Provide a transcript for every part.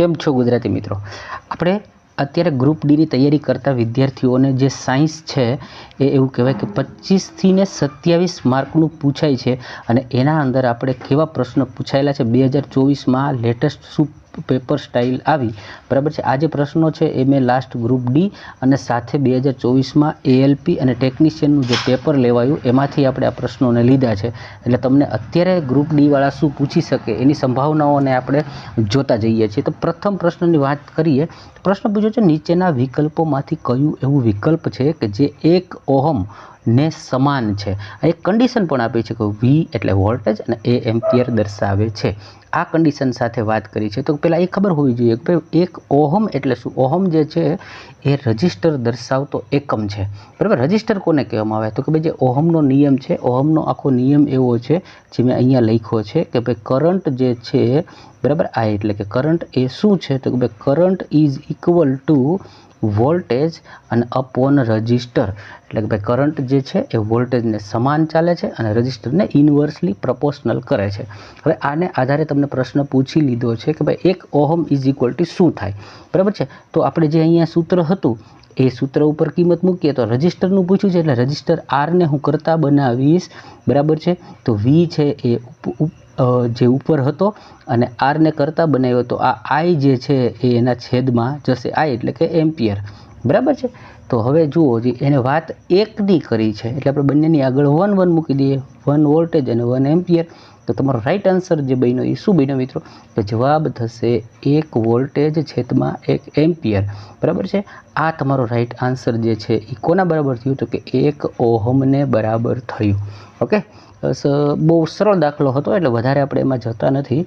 કેમ છો ગુજરાતી મિત્રો? આપણે અત્યારે ગ્રુપ ડીની તૈયારી કરતા વિદ્યાર્થીઓને જે સાયન્સ છે, એ એવું કહેવાય કે પચીસથી ને સત્યાવીસ માર્કનું પૂછાય છે અને એના અંદર આપણે કેવા પ્રશ્નો પૂછાયેલા છે? બે હજાર ચોવીસમાં લેટેસ્ટ શું પેપર સ્ટાઇલ આવી. બરાબર છે? આ જે પ્રશ્નો છે એ મેં લાસ્ટ ગ્રુપ ડી અને સાથે બે હજાર ચોવીસમાં એએલપી અને ટેકનિશિયનનું જે પેપર લેવાયું, એમાંથી આપણે આ પ્રશ્નોને લીધા છે. એટલે તમને અત્યારે ગ્રુપ ડીવાળા શું પૂછી શકે એની સંભાવનાઓને આપણે જોતા જઈએ છીએ. તો પ્રથમ પ્રશ્નની વાત કરીએ પ્રશ્ન પૂછ્યો છે, નીચેના વિકલ્પોમાંથી કયું એવું વિકલ્પ છે કે જે એક ઓહમ ને સમાન છે? એક કન્ડિશન પણ આપી છે કે વી એટલે વોલ્ટેજ અને એ એમ્પિયર દર્શાવે છે. આ કન્ડિશન સાથે વાત કરી છે, તો પહેલાં એ ખબર હોવી જોઈએ કે એક ઓહમ એટલે શું? ઓહમ જે છે, એ રજિસ્ટર દર્શાવતો એકમ છે. બરાબર? રજિસ્ટર કોને કહેવામાં આવે? તો કે ભાઈ જે ઓહમનો નિયમ છે, ઓહમનો આખો નિયમ એવો છે, જે મેં અહીંયા લખ્યો છે કે ભાઈ કરંટ જે છે, બરાબર? આ એટલે કે કરંટ એ શું છે? તો કે ભાઈ current is equal to voltage અને અપોન રજિસ્ટર એટલે કે ભાઈ કરંટ જે છે એ વોલ્ટેજને સમાન ચાલે છે અને રજિસ્ટરને ઇન્વર્સલી પ્રપોર્શનલ કરે છે. હવે આને આધારે તમને પ્રશ્ન પૂછી લીધો છે કે ભાઈ એક ઓહમ ઇઝ ઇક્વલ ટુ શું થાય? બરાબર છે? તો આપણે જે અહીંયા સૂત્ર હતું, એ સૂત્ર ઉપર કિંમત મૂકીએ તો રજિસ્ટરનું પૂછ્યું છે, એટલે રજિસ્ટર આરને હું કરતા બનાવીશ. બરાબર છે? તો વી છે એ જે ઉપર હતો અને આરને કરતા બનાવ્યો તો આ આઈ જે છે એ એના છેદમાં જશે. આઈ એટલે કે એમ્પિયર. બરાબર છે? તો હવે જુઓ જે એને વાત એકની કરી છે. એટલે આપણે બંનેની આગળ વન વન મૂકી દઈએ. વન વોલ્ટેજ અને વન એમ્પિયર તો તમારો રાઈટ આન્સર જે બન્યો એ શું બન્યો મિત્રો? તો જવાબ થશે એક વોલ્ટેજ છેદમાં એક એમ્પિયર બરાબર છે? આ તમારો રાઈટ આન્સર જે છે એ કોના બરાબર થયું? તો કે એક ઓહમને બરાબર થયું. ઓકે બહુ સરળ દાખલો હતો એટલે વધારે આપણે એમાં જતા નથી.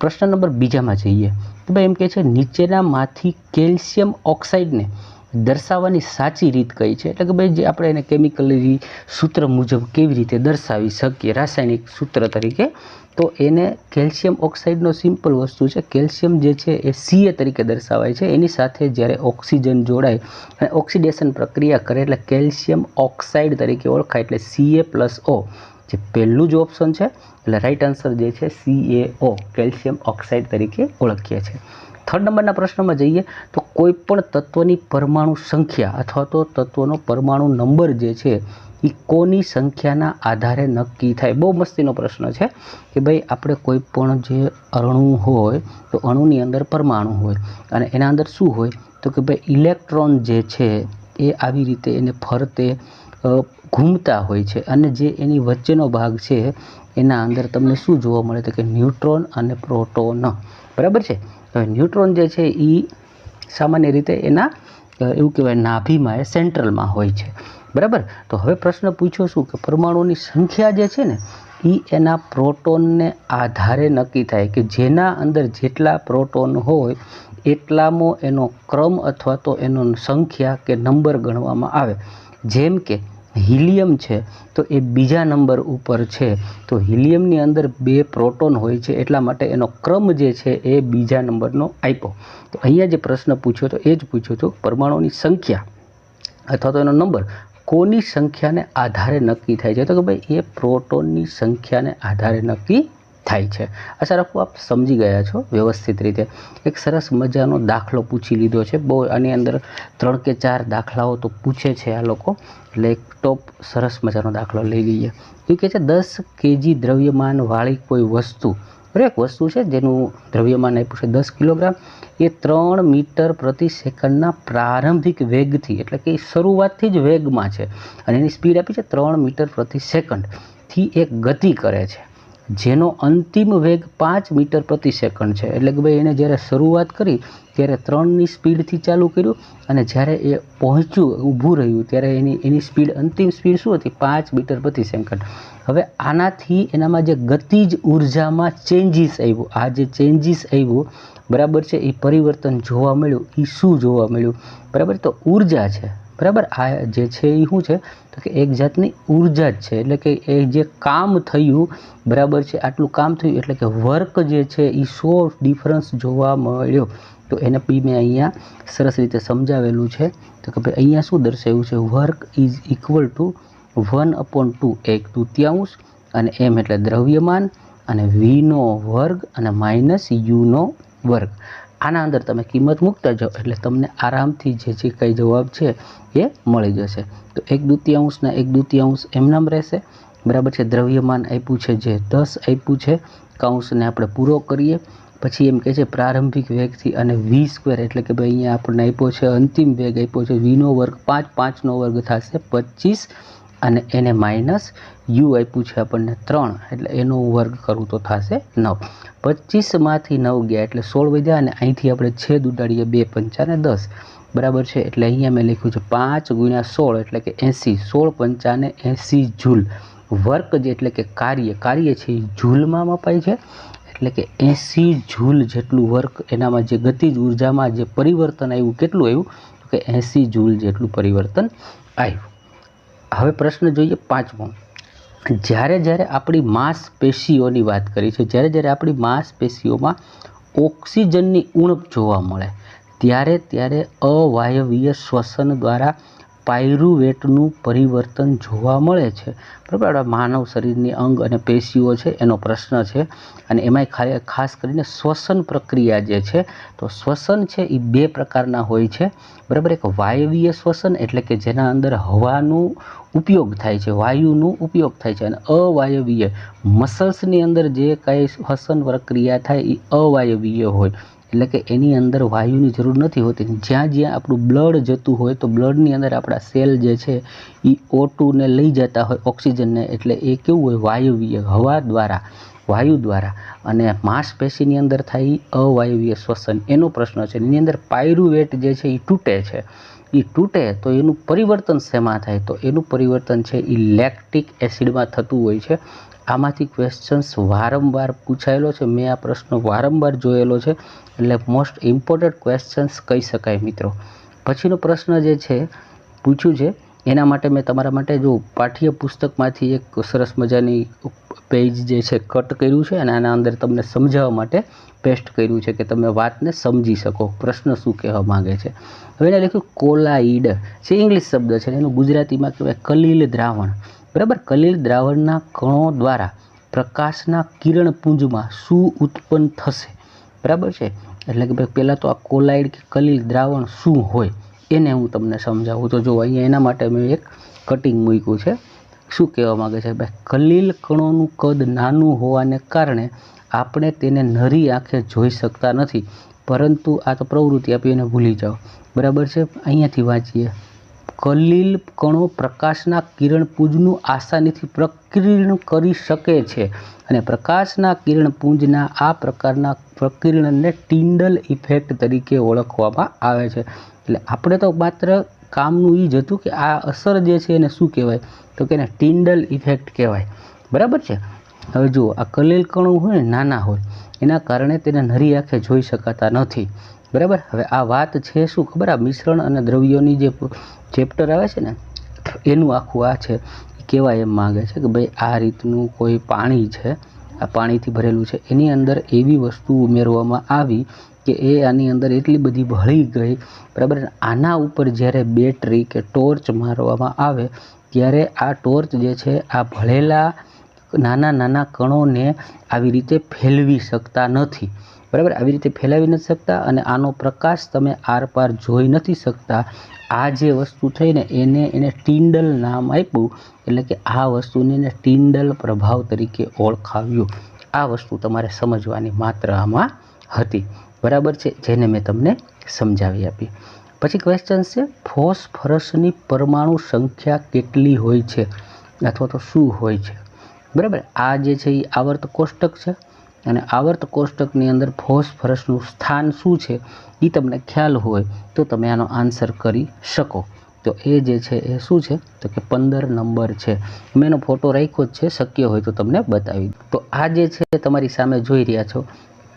પ્રશ્ન નંબર બીજામાં જઈએ. તો ભાઈ એમ કહે છે, નીચેનામાંથી કેલ્શિયમ ઓક્સાઇડને દર્શાવવાની સાચી રીત કઈ છે? એટલે કે ભાઈ જે આપણે એને કેમિકલી સૂત્ર મુજબ કેવી રીતે દર્શાવી શકીએ, રાસાયણિક સૂત્ર તરીકે, તો એને કેલ્શિયમ ઓક્સાઇડનો સિમ્પલ વસ્તુ છે. કેલ્શિયમ જે છે એ સીએ તરીકે દર્શાવાય છે. એની સાથે જ્યારે ઓક્સિજન જોડાય અને ઓક્સિડેશન પ્રક્રિયા કરે એટલે કેલ્શિયમ ઓક્સાઇડ તરીકે ઓળખાય એટલે સીએ પ્લસ ઓ જે પહેલું જ ઓપ્શન છે, એટલે રાઈટ આન્સર જે છે C A O calcium oxide તરીકે ઓળખીએ છીએ. થર્ડ નંબરના પ્રશ્નમાં જઈએ, તો કોઈ પણ તત્વની પરમાણુ સંખ્યા અથવા તો તત્વનો પરમાણુ નંબર જે છે, એ કોની સંખ્યાના આધારે નક્કી થાય? બહુ મસ્તીનો પ્રશ્ન છે કે ભાઈ, આપણે કોઈ પણ જે અણુ હોય, તો અણુની અંદર પરમાણુ હોય, અને એના અંદર શું હોય? તો કે ભાઈ, ઇલેક્ટ્રોન જે છે, એ આવી રીતે એને ફરતે ઘૂમતા હોય છે અને જે એની વચ્ચેનો ભાગ છે, એના અંદર તમને શું જોવા મળે તો કે ન્યુટ્રોન અને પ્રોટોન. બરાબર છે? હવે ન્યુટ્રોન જે છે એ સામાન્ય રીતે એના એવું કહેવાય નાભીમાં એ સેન્ટ્રલમાં હોય છે. બરાબર? તો હવે પ્રશ્ન પૂછ્યો શું કે પરમાણુની સંખ્યા જે છે ને એ એના પ્રોટોનને આધારે નક્કી થાય કે જેના અંદર જેટલા પ્રોટોન હોય, એટલામાં એનો ક્રમ અથવા તો એનો સંખ્યા કે નંબર ગણવામાં આવે. જેમ કે હિલિયમ છે, તો એ બીજા નંબર ઉપર છે. તો હિલિયમની અંદર બે પ્રોટોન હોય છે, એટલા માટે એનો ક્રમ જે છે એ બીજા નંબરનો આપ્યો. તો અહીંયા જે પ્રશ્ન પૂછ્યો તો એ જ પૂછ્યો હતો પરમાણુની સંખ્યા અથવા તો એનો નંબર કોની સંખ્યાને આધારે નક્કી થાય છે? તો કે ભાઈ, એ પ્રોટોનની સંખ્યાને આધારે નક્કી થાય છે. આશા રાખું આપ સમજી ગયા છો વ્યવસ્થિત રીતે. એક સરસ મજાનો દાખલો પૂછી લીધો છે. બહુ આની અંદર ત્રણ કે ચાર દાખલાઓ તો પૂછે છે આ લોકો. એટલે એક ટોપ સરસ મજાનો દાખલો લઈ લઈએ. એ કહે છે, દસ કેજી દ્રવ્યમાનવાળી કોઈ વસ્તુ. એક વસ્તુ છે જેનું દ્રવ્યમાન આપ્યું છે દસ કિલોગ્રામ. એ ત્રણ મીટર પ્રતિ સેકન્ડના પ્રારંભિક વેગથી, એટલે કે શરૂઆતથી જ વેગમાં છે. અને એની સ્પીડ આપી છે ત્રણ મીટર પ્રતિ સેકન્ડથી એક ગતિ કરે છે. જેનો અંતિમ વેગ પાંચ મીટર પ્રતિ સેકન્ડ છે. એટલે કે ભાઈ એણે જ્યારે શરૂઆત કરી, ત્યારે ત્રણની સ્પીડથી ચાલુ કર્યું અને જ્યારે એ પહોંચ્યું, ઊભું રહ્યું, ત્યારે એની એની સ્પીડ, અંતિમ સ્પીડ શું હતી? પાંચ મીટર પ્રતિ સેકન્ડ. હવે આનાથી એનામાં જે ગતિજ ઉર્જામાં ચેન્જીસ આવ્યું. આ જે ચેન્જીસ આવ્યું, બરાબર છે, એ પરિવર્તન જોવા મળ્યું. એ શું જોવા મળ્યું? બરાબર? તો ઊર્જા છે. બરાબર? આ જે છે એ શું છે? તો કે એક જાતની ઊર્જા જ છે. એટલે કે એ જે કામ થયું, બરાબર છે, આટલું કામ થયું, એટલે કે વર્ક જે છે એ સો ડિફરન્સ જોવા મળ્યો. તો એને બી મેં અહીંયા સરસ રીતે સમજાવેલું છે. તો કે ભાઈ અહીંયા શું દર્શાવ્યું છે? Work is equal to one upon two એક તૃતીયાંશ અને એમ એટલે દ્રવ્યમાન અને વીનો વર્ગ અને માઇનસ યુનો વર્ગ. આના અંદર તમે કિંમત મૂકતા જાઓ એટલે તમને આરામથી જે જે કંઈ જવાબ છે એ મળી જશે. તો એક દ્વિતીયાંશના એક દ્વિતીયાંશ એમનામ રહેશે. બરાબર છે? દ્રવ્યમાન આપ્યું છે જે દસ આપ્યું છે. કાઉન્સને આપણે પૂરો કરીએ. પછી એમ કહે છે, પ્રારંભિક વેગથી અને વી સ્ક્વેર એટલે કે ભાઈ અહીંયા આપણને આપ્યો છે અંતિમ વેગ આપ્યો છે. વીનો વર્ગ પાંચ પાંચનો વર્ગ થશે પચીસ. અને એને માઇનસ યુ આપ્યું છે આપણને ત્રણ, એટલે એનો વર્ગ કરવું તો થશે નવ. પચીસમાંથી નવ ગયા એટલે સોળ વધ્યા અને અહીંથી આપણે છેદ ઉડાડીએ બે પંચાને દસ. બરાબર છે? એટલે અહીંયા મેં લખ્યું છે પાંચ ગુણ્યા સોળ, એટલે કે એંસી. સોળ પંચાને એંસી જૂલ. વર્ક જે એટલે કે કાર્ય કાર્ય છે એ જૂલમાં મપાય છે. એટલે કે એંસી જૂલ જેટલું વર્ક એનામાં જે ગતિજ ઉર્જામાં જે પરિવર્તન આવ્યું, કેટલું આવ્યું? કે એંસી જૂલ જેટલું પરિવર્તન આવ્યું. હવે પ્રશ્ન જોઈએ પાંચમો. જ્યારે જ્યારે આપણી માંસપેશીઓની વાત કરી છે જ્યારે જ્યારે આપણી માંસપેશીઓમાં ઓક્સિજનની ઉણપ જોવા મળે, ત્યારે ત્યારે અવાયવીય શ્વસન દ્વારા પાયરુવેટનું પરિવર્તન જોવા મળે છે. બરાબર? આપણા માનવ શરીરની અંગ અને પેશીઓ છે, એનો પ્રશ્ન છે. અને એમાંય ખાસ કરીને શ્વસન પ્રક્રિયા જે છે, તો શ્વસન છે એ બે પ્રકારના હોય છે. બરાબર? એક વાયવીય શ્વસન એટલે કે જેના અંદર હવાનું ઉપયોગ થાય છે, વાયુનું ઉપયોગ થાય છે અને અવાયવીય મસલ્સની અંદર જે કાંઈ શ્વસન પ્રક્રિયા થાય એ અવાયવીય હોય. એટલે કે એની અંદર વાયુની જરૂર નથી હોતી. જ્યાં જ્યાં આપણું બ્લડ જતું હોય તો બ્લડની અંદર આપણા સેલ જે છે એ ઓટુને લઈ જતા હોય ઓક્સિજનને. એટલે એ કેવું હોય? વાયુવીય હવા દ્વારા, વાયુ દ્વારા. અને માંસપેશીની અંદર થાય અવાયવીય શ્વસન. એનો પ્રશ્ન છે. એની અંદર પાયરુવેટ જે છે એ તૂટે છે. એ તૂટે તો એનું પરિવર્તન શેમાં થાય? તો એનું પરિવર્તન છે એ લેક્ટિક એસિડમાં થતું હોય છે. આમાંથી ક્વેશ્ચન્સ વારંવાર પૂછાયેલો છે. મેં આ પ્રશ્ન વારંવાર જોયેલો છે. એટલે મોસ્ટ ઇમ્પોર્ટન્ટ ક્વેશ્ચન્સ કહી શકાય મિત્રો. પછીનો પ્રશ્ન જે છે, પૂછ્યું છે એના માટે મેં તમારા માટે જો પાઠ્ય પુસ્તકમાંથી એક સરસ મજાની પેજ જે છે કટ કર્યું છે અને આના અંદર તમને સમજાવવા માટે પેસ્ટ કર્યું છે કે તમે વાતને સમજી શકો, પ્રશ્ન શું કહેવા માંગે છે. હવે એને લખ્યું કોલાઈડ. જે ઇંગ્લિશ શબ્દ છે એનું ગુજરાતીમાં કહેવાય કલીલ દ્રાવણ. બરાબર? કલીલ દ્રાવણના કણો દ્વારા પ્રકાશના કિરણપુંજમાં શું ઉત્પન્ન થશે? બરાબર છે? એટલે કે ભાઈ, પહેલાં તો આ કોલાઇડ કે કલીલ દ્રાવણ શું હોય? એને હું તમને સમજાવું. તો જો અહીંયા એના માટે મેં એક કટિંગ મૂક્યું છે. શું કહેવા માગે છે? ભાઈ કલીલ કણોનું કદ નાનું હોવાને કારણે આપણે તેને નરી આંખે જોઈ શકતા નથી. પરંતુ આ તો પ્રવૃત્તિ આપી એને ભૂલી જાઓ. બરાબર છે? અહીંયાથી વાંચીએ. કલીલ કણો પ્રકાશના કિરણપુંજનું આસાનીથી પ્રકીર્ણ કરી શકે છે અને પ્રકાશના કિરણપુંજના આ પ્રકારના પ્રકિર્ણને ટિન્ડલ ઇફેક્ટ તરીકે ઓળખવામાં આવે છે. એટલે આપણે તો માત્ર કામનું એ જ હતું કે આ અસર જે છે એને શું કહેવાય? તો કે એને ટિન્ડલ ઇફેક્ટ કહેવાય. બરાબર છે? હવે જુઓ, આ કલીલ કણો હોય ને, નાના હોય, એના કારણે તેને નરી આંખે જોઈ શકાતા નથી. બરાબર? હવે આ વાત છે શું ખબર? આ મિશ્રણ અને દ્રવ્યોની જે ચેપ્ટર આવે છે ને, એનું આખું આ છે. એ કહેવાય એમ માગે છે કે ભાઈ, આ રીતનું કોઈ પાણી છે, આ પાણીથી ભરેલું છે. એની અંદર એવી વસ્તુ ઉમેરવામાં આવી કે એ આની અંદર એટલી બધી ભળી ગઈ, બરાબર? આના ઉપર જ્યારે બેટરી કે ટોર્ચ મારવામાં આવે, ત્યારે આ ટોર્ચ જે છે, આ ભળેલા નાના નાના કણોને આવી રીતે ફેલવી શકતા નથી, બરાબર? આવી રીતે ફેલાવી નથી શકતા અને આનો પ્રકાશ તમે આરપાર જોઈ નથી શકતા. આ જે વસ્તુ થઈને એને એને ટિન્ડલ નામ આપ્યું, એટલે કે આ વસ્તુને એને ટિન્ડલ પ્રભાવ તરીકે ઓળખાવ્યું. આ વસ્તુ તમારે સમજવાની માત્ર આમાં હતી. બરાબર છે, જેને મેં તમને સમજાવી આપી. પછી ક્વેશ્ચન છે, ફોસ્ફરસની પરમાણુ સંખ્યા કેટલી હોય છે? અથવા તો શું હોય છે? બરાબર, આ જે છે એ આવર્ત કોષ્ટક છે. અને આવર્ત કોષ્ટકની અંદર ફોસ્ફરસનું સ્થાન શું છે એ તમને ખ્યાલ હોય, તો તમે આનો આન્સર કરી શકો. તો એ જે છે, એ શું છે? તો કે પંદર નંબર છે. મેં એનો ફોટો રાખ્યો જ છે, શક્ય હોય તો તમને બતાવી તો આ જે છે તમારી સામે જોઈ રહ્યા છો.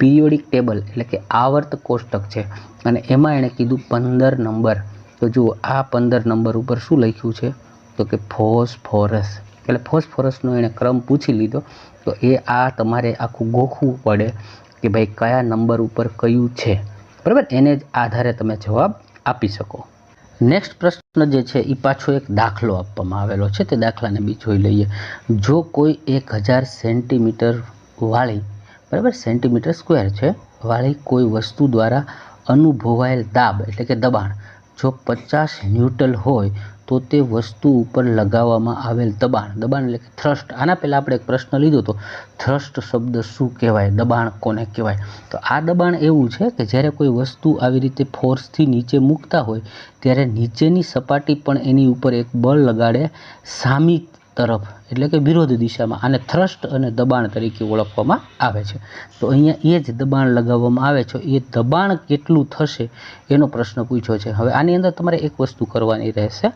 પિરિયોડિક ટેબલ એટલે કે આવર્ત કોષ્ટક છે. અને એમાં એણે કીધું પંદર નંબર. તો જુઓ, આ પંદર નંબર ઉપર શું લખ્યું છે? તો કે ફોસ્ફોરસ. એટલે ફોસ્ફોરસનો એણે ક્રમ પૂછી લીધો. તો એ આ તમારે આખું ગોખવું પડે કે ભાઈ કયા નંબર ઉપર કયું છે. બરાબર? એને જ આધારે તમે જવાબ આપી શકો. નેક્સ્ટ પ્રશ્ન જે છે એ પાછો એક દાખલો આપવામાં આવેલો છે. તે દાખલાને બી જોઈ લઈએ. જો કોઈ એક હજાર સેન્ટીમીટર વાળી બરાબર? સેન્ટીમીટર સ્ક્વેર છે. વાળી કોઈ વસ્તુ દ્વારા અનુભવાયેલ દાબ, એટલે કે દબાણ, જો પચાસ ન્યૂટન હોય, તો તે વસ્તુ ઉપર લગાવવામાં આવેલ દબાણ દબાણ એટલે કે થ્રસ્ટ. આના પહેલાં આપણે એક પ્રશ્ન લીધો હતો, થ્રસ્ટ શબ્દ શું કહેવાય? દબાણ કોને કહેવાય? તો આ દબાણ એવું છે કે જ્યારે કોઈ વસ્તુ આવી રીતે ફોર્સથી નીચે મૂકતા હોય, ત્યારે નીચેની સપાટી પણ એની ઉપર એક બળ લગાડે, સામી તરફ, એટલે કે વિરોધ દિશામાં, આને થ્રસ્ટ અને દબાણ તરીકે ઓળખવામાં આવે છે. તો અહીંયા એ જ દબાણ લગાવવામાં આવે છે. એ દબાણ કેટલું થશે એનો પ્રશ્ન પૂછ્યો છે. હવે આની અંદર તમારે એક વસ્તુ કરવાની રહેશે.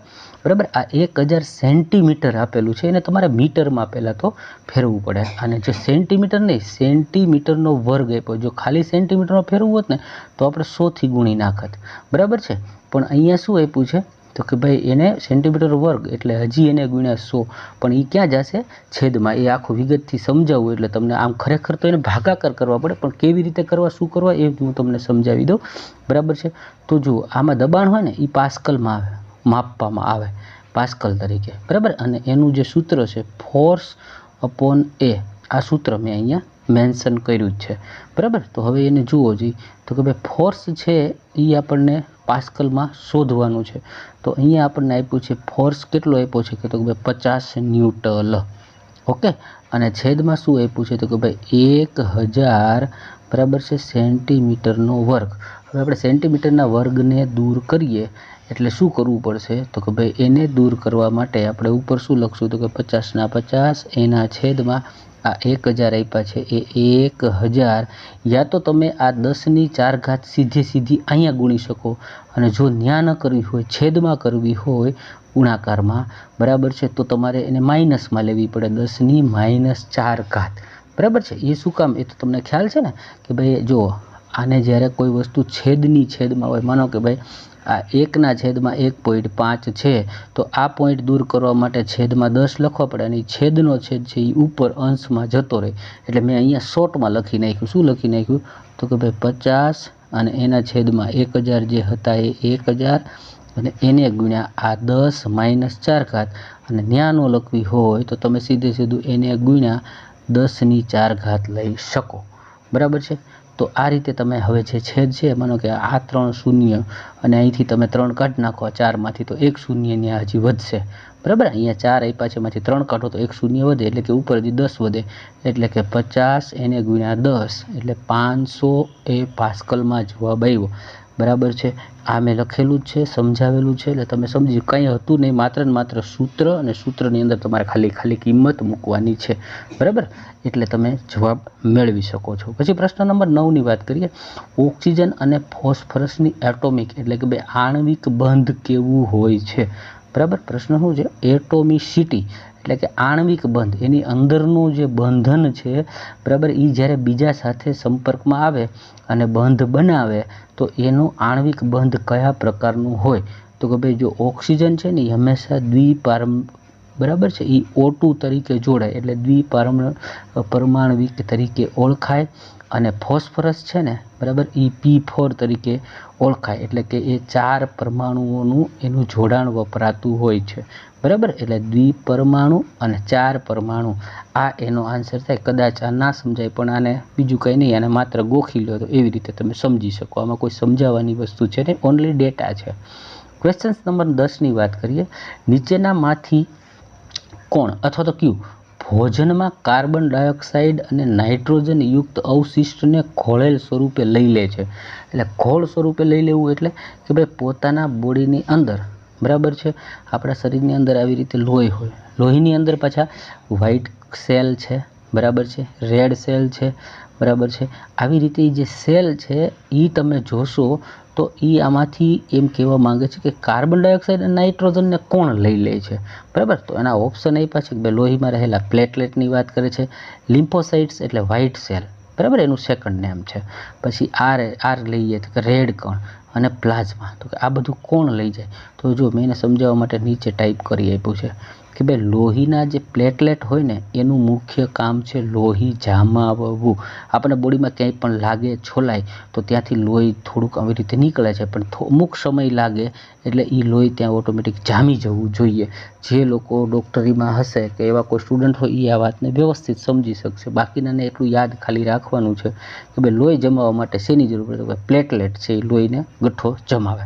બરાબર? આ એક હજાર સેન્ટીમીટર આપેલું છે. એને તમારે મીટરમાં પહેલાં તો ફેરવવું પડે. અને જે સેન્ટીમીટર નહીં, સેન્ટીમીટરનો વર્ગ આપ્યો. જો ખાલી સેન્ટીમીટરનો ફેરવવું હોત ને, તો આપણે સોથી ગુણી નાખત. બરાબર છે? પણ અહીંયા શું આપ્યું છે? તો કે ભાઈ એને સેન્ટીમીટર વર્ગ એટલે હજી એને ગુણ્યા સો. પણ એ ક્યાં જશે? છેદમાં. એ આખું વિગતથી સમજાવવું એટલે તમને આમ ખરેખર તો એને ભાગાકાર કરવા પડે, પણ કેવી રીતે કરવા, શું કરવા, એ હું તમને સમજાવી દઉં. બરાબર છે? તો જુઓ, આમાં દબાણ હોય ને એ પાસ્કલમાં આવે, માપવામાં આવે, પાસ્કલ તરીકે. બરાબર? અને એનું જે સૂત્ર છે, ફોર્સ અપોન એ. આ સૂત્ર મેં અહીંયા મેન્શન કર્યું જ છે. બરાબર? તો હવે એને જુઓ જી. તો કે ભાઈ ફોર્સ છે એ આપણને પાસ્કલમાં શોધવાનું છે. તો અહીંયા આપણને આપ્યું છે ફોર્સ કેટલો આપ્યો છે કે તો ભાઈ પચાસ ન્યૂટલ. ઓકે? અને છેદમાં શું આપ્યું છે તો કે ભાઈ એક હજાર બરાબર છે સેન્ટીમીટરનો વર્ગ. હવે આપણે સેન્ટીમીટરના વર્ગને દૂર કરીએ એટલે શું કરવું પડશે? તો કે ભાઈ એને દૂર કરવા માટે આપણે ઉપર શું લખશું? તો કે પચાસના પચાસ, એના છેદમાં આ એક હજાર આપ્યા છે. એ એક હજાર. યા તો તમે આ દસની ચાર ઘાત સીધે સીધી અહીંયા ગુણી શકો. અને જો ન્યા ન કરવી હોય, છેદમાં કરવી હોય ગુણાકારમાં, બરાબર છે, તો તમારે એને માઇનસમાં લેવી પડે. દસની માઇનસ ચાર ઘાત બરાબર છે? એ શું કામ? એ તો તમને ખ્યાલ છે ને? કે ભાઈ જો આને જ્યારે કોઈ વસ્તુ છેદની છેદમાં હોય, માનો કે ભાઈ આ એકના છેદમાં એક પોઈન્ટ પાંચ છે, તો આ પોઈન્ટ દૂર કરવા માટે છેદમાં દસ લખવા પડે અને છેદનો છેદ છે એ ઉપર અંશમાં જતો રહે. એટલે મેં અહીંયા શોર્ટમાં લખી નાખ્યું. શું લખી નાખ્યું? તો કે ભાઈ પચાસ અને એના છેદમાં એક હજાર જે હતા એ એક હજાર અને એને ગુણ્યા આ દસ માઇનસ ચાર ઘાત. અને ન્યાનો લખવી હોય તો તમે સીધે સીધું એને ગુણ્યા દસની ચાર ઘાત લઈ શકો. બરાબર છે? તો આ રીતે તમે હવે જે છેદ છે, માનો કે આ ત્રણ શૂન્ય અને અહીંથી તમે ત્રણ કાઢ નાખો ચારમાંથી, તો એક શૂન્ય ત્યાં હજી વધશે. બરાબર? અહીંયા ચાર આપ્યા છે, એમાંથી ત્રણ કાઢો, તો એક શૂન્ય વધે, એટલે કે ઉપરથી દસ વધે. એટલે કે પચાસ એને ગુણ્યા દસ, એટલે પાંચસો એ પાસ્કલમાં જવાબ આવ્યો. બરાબર છે? આ મેં લખેલું જ છે, સમજાવેલું છે, એટલે તમે સમજી કંઈ હતું નહીં, માત્ર ને માત્ર સૂત્ર અને સૂત્રની અંદર તમારે ખાલી ખાલી કિંમત મૂકવાની છે. બરાબર? એટલે તમે જવાબ મેળવી શકો છો. પછી પ્રશ્ન નંબર નવની વાત કરીએ. ઓક્સિજન અને ફોસ્ફરસની એટોમિક એટલે કે બે આણવિક બંધ કેવું હોય છે? બરાબર? પ્રશ્ન શું છે? એટોમિસિટી, એટલે કે આણ્વિક બંધ. એની અંદરનું જે બંધન છે, બરાબર એ જ્યારે બીજા સાથે સંપર્કમાં આવે અને બંધ બનાવે, તો એનું આણ્વિક બંધ કયા પ્રકારનું હોય? તો કે ભાઈ, જો ઓક્સિજન છે ને એ હંમેશા દ્વિપારમ, બરાબર છે? એ ઓટુ તરીકે જોડાય, એટલે દ્વિપારમ પરમાણવિક તરીકે ઓળખાય. અને ફોસ્ફરસ છે ને, બરાબર? એ પી ફોર તરીકે ઓળખાય. એટલે કે એ ચાર પરમાણુઓનું એનું જોડાણ વપરાતું હોય છે. બરાબર? એટલે દ્વિપરમાણુ અને ચાર પરમાણુ. આ એનો આન્સર થાય. કદાચ આ ના સમજાય, પણ આને બીજું કંઈ નહીં. આને માત્ર ગોખી લો તો એવી રીતે તમે સમજી શકો. આમાં કોઈ સમજાવવાની વસ્તુ છે નહીં. ઓનલી ડેટા છે. ક્વેશ્ચન્સ નંબર દસની વાત કરીએ. નીચેનામાંથી કોણ? અથવા તો કયું? ભોજનમાં કાર્બન ડાયોક્સાઇડ અને નાઇટ્રોજન યુક્ત અવશિષ્ટને ઘોળેલ સ્વરૂપે લઈ લે છે. એટલે ઘોળ સ્વરૂપે લઈ લેવું એટલે કે ભાઈ પોતાના બોડીની અંદર, બરાબર છે? આપણા શરીરની અંદર આવી રીતે લોહી હોય. લોહીની અંદર પાછા વ્હાઇટ સેલ છે, બરાબર છે? રેડ સેલ છે, બરાબર છે? આવી રીતે જે સેલ છે એ તમે જોશો તો એ આમાંથી એમ કહેવા માંગે છે કે કાર્બન ડાયોક્સાઇડ અને નાઇટ્રોજનને કોણ લઈ લે છે? બરાબર? તો એના ઓપ્શન આપ્યા છે કે લોહીમાં રહેલા પ્લેટલેટની વાત કરે છે લિમ્ફોસાઇટ્સ એટલે વ્હાઇટ સેલ બરાબર? એનું સેકન્ડ નેમ છે. પછી આર આર લઈએ તો કે રેડ કણ અને પ્લાઝમા તો કે આ બધું કોણ લઈ જાય? તો જો મેં એને સમજાવવા માટે નીચે ટાઈપ કરી આપ્યું છે. કે ભાઈ, લોહીના જે પ્લેટલેટ હોય ને, એનું મુખ્ય કામ છે લોહી જામાવવું. આપણે બોડીમાં ક્યાંય પણ લાગે, છોલાય, તો ત્યાંથી લોહી થોડુંક આવી રીતે નીકળે છે. પણ અમુક સમય લાગે, એટલે એ લોહી ત્યાં ઓટોમેટિક જામી જવું જોઈએ. જે લોકો ડૉક્ટરીમાં હશે કે એવા કોઈ સ્ટુડન્ટ હોય એ આ વાતને વ્યવસ્થિત સમજી શકશે. બાકીનાને એટલું યાદ ખાલી રાખવાનું છે કે ભાઈ, લોહી જમાવવા માટે શેની જરૂર પડે? તો પ્લેટલેટ છે એ લોહીને ગઠ્ઠો જમાવે.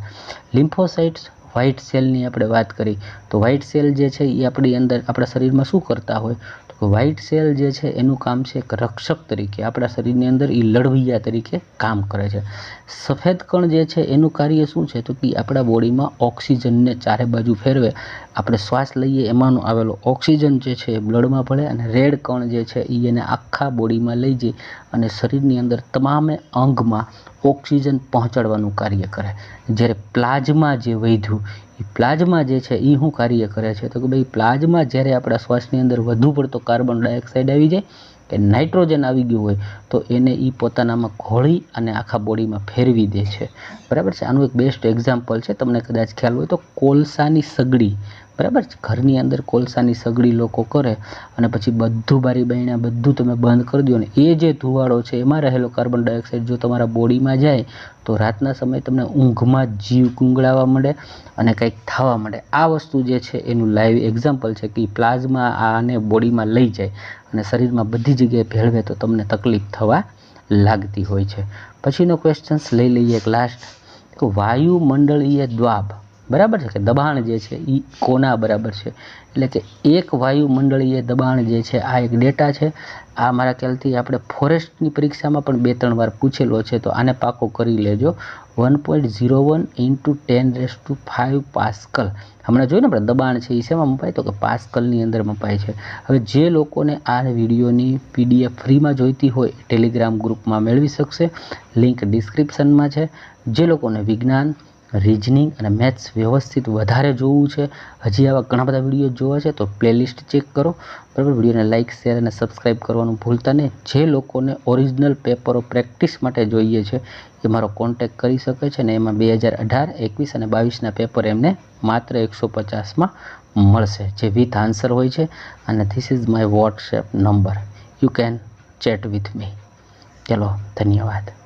લિમ્ફોસાઇટ્સ વ્હાઇટ સેલની આપણે વાત કરી, તો વ્હાઇટ સેલ જે છે એ આપણી અંદર, આપણા શરીરમાં શું કરતા હોય? તો વ્હાઇટ સેલ જે છે એનું કામ છે એક રક્ષક તરીકે, આપણા શરીરની અંદર એ લડવૈયા તરીકે કામ કરે છે. સફેદ કણ જે છે એનું કાર્ય શું છે? તો કે આપણા બોડીમાં ઓક્સિજનને ચારે બાજુ ફેરવે. આપણે શ્વાસ લઈએ એમાંનો આવેલો ઓક્સિજન જે છે એ બ્લડમાં ભળે અને રેડ કણ જે છે એ એને આખા બોડીમાં લઈ જઈ અને શરીરની અંદર તમામે અંગમાં ઓક્સિજન પહોંચાડવાનું કાર્ય કરે. જ્યારે પ્લાઝમા જે વધ્યું, એ પ્લાઝમા જે છે એ શું કાર્ય કરે છે? તો કે ભાઈ, પ્લાઝમા જ્યારે આપણા શ્વાસની અંદર વધુ પડતો કાર્બન ડાયોક્સાઇડ આવી જાય કે નાઇટ્રોજન આવી ગયું હોય, તો એને એ પોતાનામાં ઘોળી અને આખા બોડીમાં ફેરવી દે છે. બરાબર છે? આનું એક બેસ્ટ એક્ઝામ્પલ છે. તમને કદાચ ખ્યાલ હોય તો કોલસાની સગડી. બરાબર ઘરની અંદર કોલસાની સગડી લોકો કરે અને પછી બધું બારી બારણા બધું તમે બંધ કરી દો ને. એ જે ધુવાળો છે, એમાં રહેલો કાર્બન ડાયોક્સાઇડ જો તમારા બોડીમાં જાય, તો રાતના સમયે તમને ઊંઘમાં જીવ ગુંગળાવા માંડે અને કંઈક થવા માંડે. આ વસ્તુ જે છે, એનું લાઈવ એક્ઝામ્પલ છે કે પ્લાઝમા આને બોડીમાં લઈ જાય અને શરીરમાં બધી જગ્યાએ ભેળવે તો તમને તકલીફ થવા લાગતી હોય છે. પછીનો ક્વેશ્ચન્સ લઈ લઈએ એક લાસ્ટ તો વાયુમંડળીય દ્વાબ. બરાબર છે કે દબાણ જે છે એ કોના બરાબર છે? એટલે કે એક વાયુમંડળીય દબાણ જે છે, આ એક ડેટા છે. આ મારા ખ્યાલથી આપણે ફોરેસ્ટની પરીક્ષામાં પણ બે ત્રણ વાર પૂછેલો છે, તો આને પાકો કરી લેજો. One point zero one into ten raise two five pascal. હમણાં જોયું ને આપણે દબાણ છે એ શેમાં મપાય? તો કે પાસ્કલની અંદર મપાય છે. હવે જે લોકોને આ વિડીયોની પીડીએફ ફ્રીમાં જોઈતી હોય, ટેલિગ્રામ ગ્રુપમાં મેળવી શકશે. લિંક ડિસ્ક્રિપ્શનમાં છે. જે લોકોને વિજ્ઞાન રિઝનિંગ અને મેથ્સ વ્યવસ્થિત વધારે જોવું છે. હજી આવા ઘણા બધા વીડિયો જોવા છે તો પ્લેલિસ્ટ ચેક કરો. બરાબર? વિડીયોને લાઇક શેર અને સબસ્ક્રાઈબ કરવાનું ભૂલતા નહીં. જે લોકોને ઓરિજિનલ પેપરો પ્રેક્ટિસ માટે જોઈએ છે એ મારો કોન્ટેક કરી શકે છે ને એમાં બે હજાર અઢાર, એકવીસ અને બાવીસના પેપર એમને માત્ર એકસો પચાસમાં મળશે. જે વિથ આન્સર હોય છે અને this is my WhatsApp number you can chat with me ચલો, ધન્યવાદ.